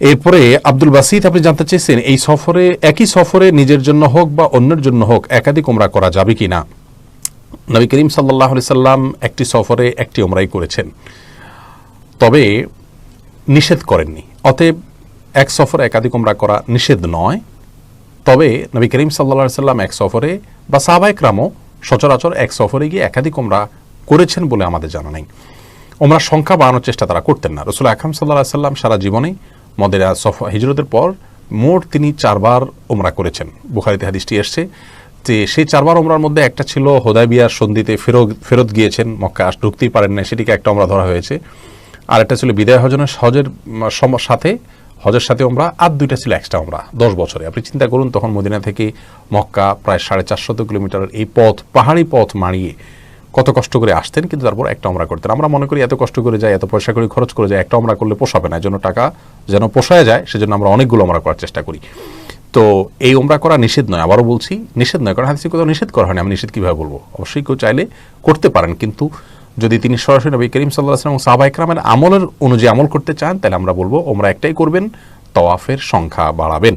এরপরে আব্দুল বাসিদ আপনি জানতে চেয়েছেন, এই সফরে, একই সফরে নিজের জন্য হোক বা অন্যের জন্য হোক একাধিক ওমরা করা যাবে কি না নবী করিম সাল্লাহ সাল্লাম একটি সফরে একটি ওমরাই করেছেন। তবে নিষেধ করেননি। অতএব এক সফরে একাধিক ওমরা করা নিষেধ নয়। তবে নবী করিম সাল্লা সাল্লাম এক সফরে বা সাহবাইক রামও সচরাচর এক সফরে গিয়ে একাধিক ওমরা করেছেন বলে আমাদের জানা নেই। ওমরা সংখ্যা বাড়ানোর চেষ্টা তারা করতেন না। রসুল আকরাম সাল্লাহ সাল্লাম সারা জীবনে মদেরা সফ হিজরতের পর মোট তিনি চারবার ওমরা করেছেন। বুখারিতে হাদিসটি এসছে যে সেই চারবার ওমরার মধ্যে একটা ছিল হোদাইবিয়ার সন্ধিতে ফেরত ফেরত গিয়েছেন, মক্কা আস ঢুকতেই পারেন না সেটিকে একটা ওমরা ধরা হয়েছে। আর একটা ছিল বিদায় হজনের হজের সাথে হজের সাথে ওমরা আর দুইটা ছিল এক্সট্রা ওমরা দশ বছরে। আপনি চিন্তা করুন, তখন মদিনা থেকে মক্কা প্রায় সাড়ে চারশত কিলোমিটারের এই পথ, পাহাড়ি পথ মাড়িয়ে কত কষ্ট করে আসতেন, কিন্তু তারপর একটা ওমরা করতেন। আমরা মনে করি এত কষ্ট করে যাই এত পয়সা করে খরচ করে যায়, একটা ওমরা করলে পোষাবে না। জন্য টাকা যেন পোষায় যায়, সেজন্য আমরা অনেকগুলো ওমরা করার চেষ্টা করি। তো এই ওমরা করা নিষেধ নয়। আবারও বলছি, নিষেধ নয়, কারণ হাদিসে কোথাও নিষেধ করা হয়নি। আমি নিষেধ কীভাবে বলব? অবশ্যই কেউ চাইলে করতে পারেন, কিন্তু যদি তিনি সরাসরি নবী করিম সাল্লাহ আসলাম এবং সাহাবা ইকরামের আমলের অনুযায়ী আমল করতে চান, তাহলে আমরা বলব, ওমরা একটাই করবেন, তওয়াফের সংখ্যা বাড়াবেন।